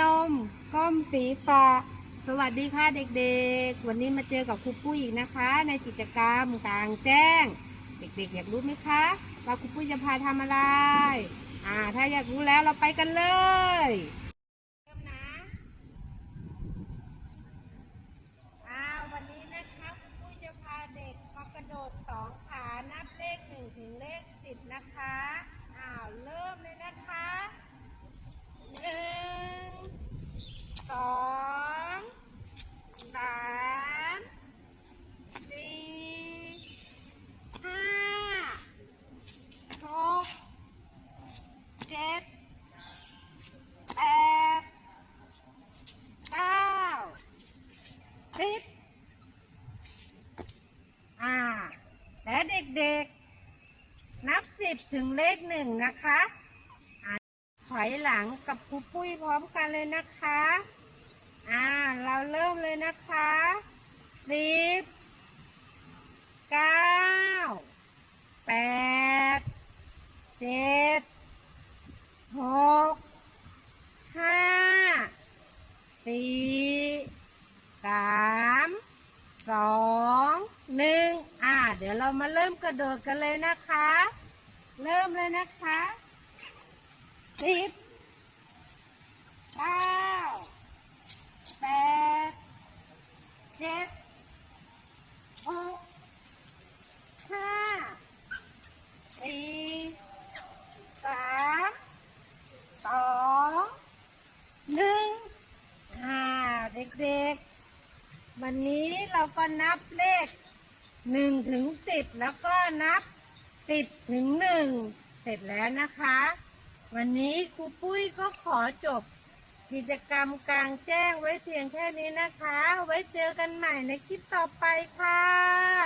นม ก้มสีฟ้าสวัสดีค่ะเด็กๆ วันนี้มาเจอกับครูปุ้ยอีกนะคะ ในกิจกรรมกลางแจ้ง เด็กๆ อยากรู้ไหมคะ ว่าครูปุ้ยจะพาทำอะไร อ่า ถ้าอยากรู้แล้วเราไปกันเลยเริ่มนะอ่าวันนี้นะคะครูปุ้ยจะพาเด็กมากระโดดสองขานับเลขหนึ่งถึงเลขสิบนะคะอ้าวเริ่มเลยนะคะหนึ่ง สองสามสี่ห้าหกเจ็ดแปดเก้าสิบอ่า และ เด็กๆ นับสิบถึงเลขหนึ่งนะคะถอยหลังกับครูปุ้ยพร้อมกันเลยนะคะ อ่า เราเริ่มเลยนะคะสิบเก้าแปดเจ็ดหกห้าสี่สามสองหนึ่ง เดี๋ยวเรามาเริ่มกระโดดกันเลยนะคะ เริ่มเลยนะคะสิบเก้าแปดเจ็ดหกห้าสี่สามสองหนึ่งอ่าเด็กๆ วันนี้เราก็นับเลข หนึ่งถึงสิบแล้วก็นับสิบถึงหนึ่งเสร็จแล้วนะคะ วันนี้ครูปุ้ยก็ขอจบ กิจกรรมกลางแจ้งไว้เพียงแค่นี้นะคะ ไว้เจอกันใหม่ในคลิปต่อไปค่ะ